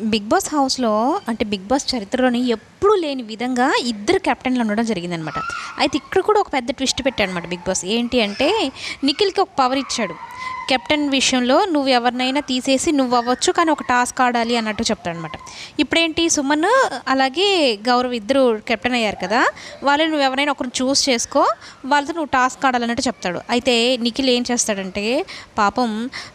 Big boss హౌస్లో అంటే big boss చరిత్రలోని ఎప్పుడూ లేని విధంగా ఇద్దరు కెప్టెన్లు ఉండడం జరిగిందనమాట అయితే ఇక్కడ కూడా ఒక పెద్ద ట్విస్ట్ పెట్టాడు అనమాట బిగ్ బాస్. ఏంటి అంటే నిఖిల్కి ఒక పవర్ ఇచ్చాడు. కెప్టెన్ విషయంలో నువ్వు ఎవరినైనా తీసేసి నువ్వు అవ్వచ్చు కానీ ఒక టాస్క్ ఆడాలి అన్నట్టు చెప్తాడనమాట ఇప్పుడేంటి సుమన్ అలాగే గౌరవ్ ఇద్దరు కెప్టెన్ అయ్యారు కదా వాళ్ళు నువ్వు ఎవరైనా ఒకరిని చూస్ చేసుకో వాళ్ళతో నువ్వు టాస్క్ ఆడాలన్నట్టు చెప్తాడు. అయితే నిఖిల్ ఏం చేస్తాడంటే పాపం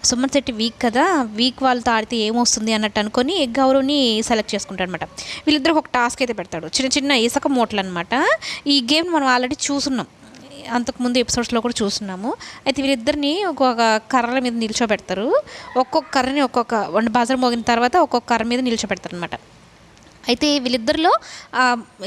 సుమన్ శెట్టి వీక్ కదా వీక్ వాళ్ళతో ఆడితే ఏమొస్తుంది అన్నట్టు అనుకొని గౌరవ్ని సెలెక్ట్ చేసుకుంటాడు అనమాట వీళ్ళిద్దరికి ఒక టాస్క్ అయితే పెడతాడు. చిన్న చిన్న ఇసుక మూటలు అనమాట ఈ గేమ్ మనం ఆల్రెడీ చూసున్నాం. అంతకుముందు ఎపిసోడ్స్లో కూడా చూస్తున్నాము. అయితే వీళ్ళిద్దరిని ఒక్కొక్క కర్రల మీద నిల్చోబెడతారు. ఒక్కొక్క కర్రని ఒక్కొక్క వన్ బజర్ మోగిన తర్వాత ఒక్కొక్క కర్ర మీద నిల్చోబెడతారు అనమాట అయితే వీళ్ళిద్దరిలో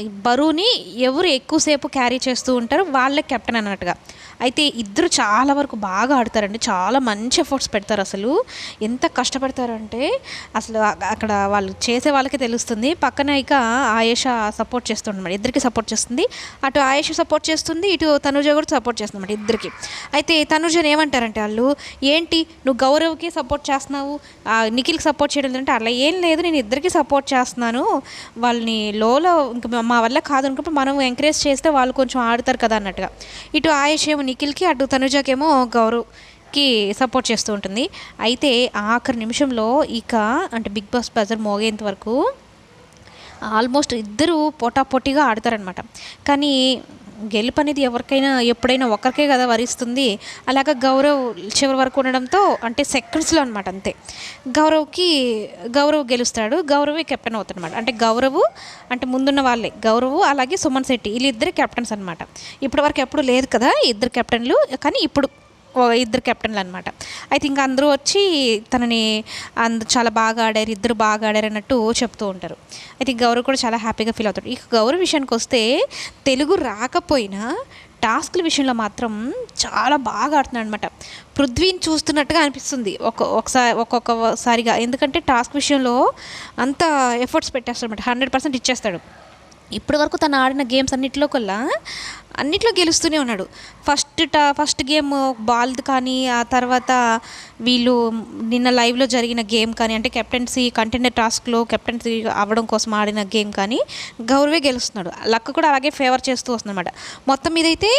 బరువుని ఎవరు ఎక్కువసేపు క్యారీ చేస్తూ ఉంటారో వాళ్ళే కెప్టెన్ అన్నట్టుగా. అయితే ఇద్దరు చాలా వరకు బాగా ఆడతారండి. చాలా మంచి ఎఫర్ట్స్ పెడతారు అసలు. ఎంత కష్టపడతారంటే అసలు అక్కడ వాళ్ళు చేసే వాళ్ళకి తెలుస్తుంది. పక్కన ఇక ఆయేష సపోర్ట్ చేస్తుందన్నమాట. ఇద్దరికి సపోర్ట్ చేస్తుంది. అటు ఆయేష సపోర్ట్ చేస్తుంది ఇటు తనుజ కూడా సపోర్ట్ చేస్తుందన్నమాట ఇద్దరికి. అయితే తనుజని ఏమంటారంటే వాళ్ళు ఏంటి నువ్వు గౌరవ్కి సపోర్ట్ చేస్తున్నావు? ఆ, నిఖిల్కి సపోర్ట్ చేయడం అంటే అలా ఏం లేదు. నేను ఇద్దరికి సపోర్ట్ చేస్తున్నాను. వాళ్ళని లోలో ఇంకా మా వల్ల కాదు అనుకుంటే మనం ఎంకరేజ్ చేస్తే వాళ్ళు కొంచెం ఆడతారు కదా అన్నట్టుగా. ఇటు ఆయుష్ ఏమో నిఖిల్కి అటు తనుజకేమో గౌరవ్కి సపోర్ట్ చేస్తూ ఉంటుంది. అయితే ఆఖరి నిమిషంలో ఇక అంటే బిగ్ బాస్ బజర్ మోగేంత వరకు ఆల్మోస్ట్ ఇద్దరు పోటాపోటీగా ఆడతారనమాట కానీ గెలుపు అనేది ఎవరికైనా ఎప్పుడైనా ఒకరికే కదా వరిస్తుంది. అలాగ గౌరవ్ చివరి వరకు ఉండడంతో అంటే సెకండ్స్లో అనమాట అంతే. గౌరవ్కి గౌరవ్ గెలుస్తాడు. గౌరవే కెప్టెన్ అవుతాడనమాట అంటే గౌరవ్ అంటే ముందున్న వాళ్ళే. గౌరవ్ అలాగే సుమన్ శెట్టి. వీళ్ళిద్దరు కెప్టెన్స్ అనమాట ఇప్పటి వరకు ఎప్పుడు లేదు కదా ఇద్దరు కెప్టెన్లు కానీ ఇప్పుడు ఇద్దరు కెప్టెన్లు అనమాట అయితే ఇంకా అందరూ వచ్చి తనని అందు చాలా బాగా ఆడారు ఇద్దరు బాగా ఆడారు అన్నట్టు చెప్తూ ఉంటారు. అయితే ఈ గౌరవ్ కూడా చాలా హ్యాపీగా ఫీల్ అవుతాడు. ఇక గౌరవ్ విషయానికి వస్తే తెలుగు రాకపోయినా టాస్క్ల విషయంలో మాత్రం చాలా బాగా ఆడుతున్నాడు అనమాట పృథ్వీని చూస్తున్నట్టుగా అనిపిస్తుంది ఒక ఒకసారి ఒక్కొక్కసారిగా. ఎందుకంటే టాస్క్ విషయంలో అంత ఎఫర్ట్స్ పెట్టేస్తాడు అనమాట హండ్రెడ్ పర్సెంట్ ఇచ్చేస్తాడు. ఇప్పటి వరకు తను ఆడిన గేమ్స్ అన్నిట్లో కల్లా అన్నిట్లో గెలుస్తూనే ఉన్నాడు. ఫస్ట్ టా ఫస్ట్ గేమ్ బాల్ది కానీ ఆ తర్వాత వీళ్ళు నిన్న లైవ్లో జరిగిన గేమ్ కానీ అంటే కెప్టెన్సీ కంటెండర్ టాస్క్లో కెప్టెన్సీ అవ్వడం కోసం ఆడిన గేమ్ కానీ గౌరవే గెలుస్తున్నాడు. లక్ కూడా అలాగే ఫేవర్ చేస్తూ వస్తుందన్నమాట. మొత్తం మీదైతే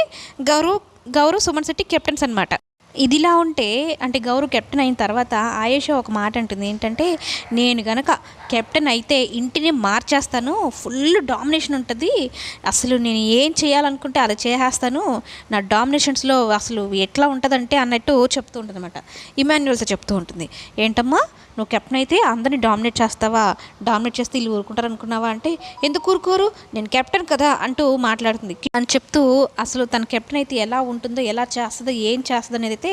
గౌరవ్ గౌరవ్ సుమన్ శెట్టి కెప్టెన్స్ అనమాట ఇదిలా ఉంటే అంటే గౌరవ్ కెప్టెన్ అయిన తర్వాత ఆయేష ఒక మాట అంటుంది. ఏంటంటే నేను గనక కెప్టెన్ అయితే ఇంటిని మార్చేస్తాను ఫుల్ డామినేషన్ ఉంటుంది. అసలు నేను ఏం చేయాలనుకుంటే అది చేసేస్తాను. నా డామినేషన్స్లో అసలు ఎట్లా ఉంటుందంటే అన్నట్టు చెప్తూ ఉంటుంది అనమాట ఇమాన్యువల్స్ చెప్తూ ఉంటుంది. ఏంటమ్మా నువ్వు కెప్టెన్ అయితే అందరిని డామినేట్ చేస్తావా? డామినేట్ చేస్తే వీళ్ళు ఊరుకుంటారు అనుకున్నావా అంటే ఎందుకు ఊరుకోరు? నేను కెప్టెన్ కదా అంటూ మాట్లాడుతుంది. అని చెప్తూ అసలు తన కెప్టెన్ అయితే ఎలా ఉంటుందో ఎలా చేస్తుందో ఏం చేస్తుందో అనేది అయితే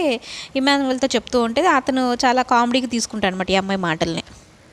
ఇమాన్యువల్తో చెప్తూ ఉంటే అతను చాలా కామెడీకి తీసుకుంటాడు అనమాట ఈ అమ్మాయి మాటల్ని.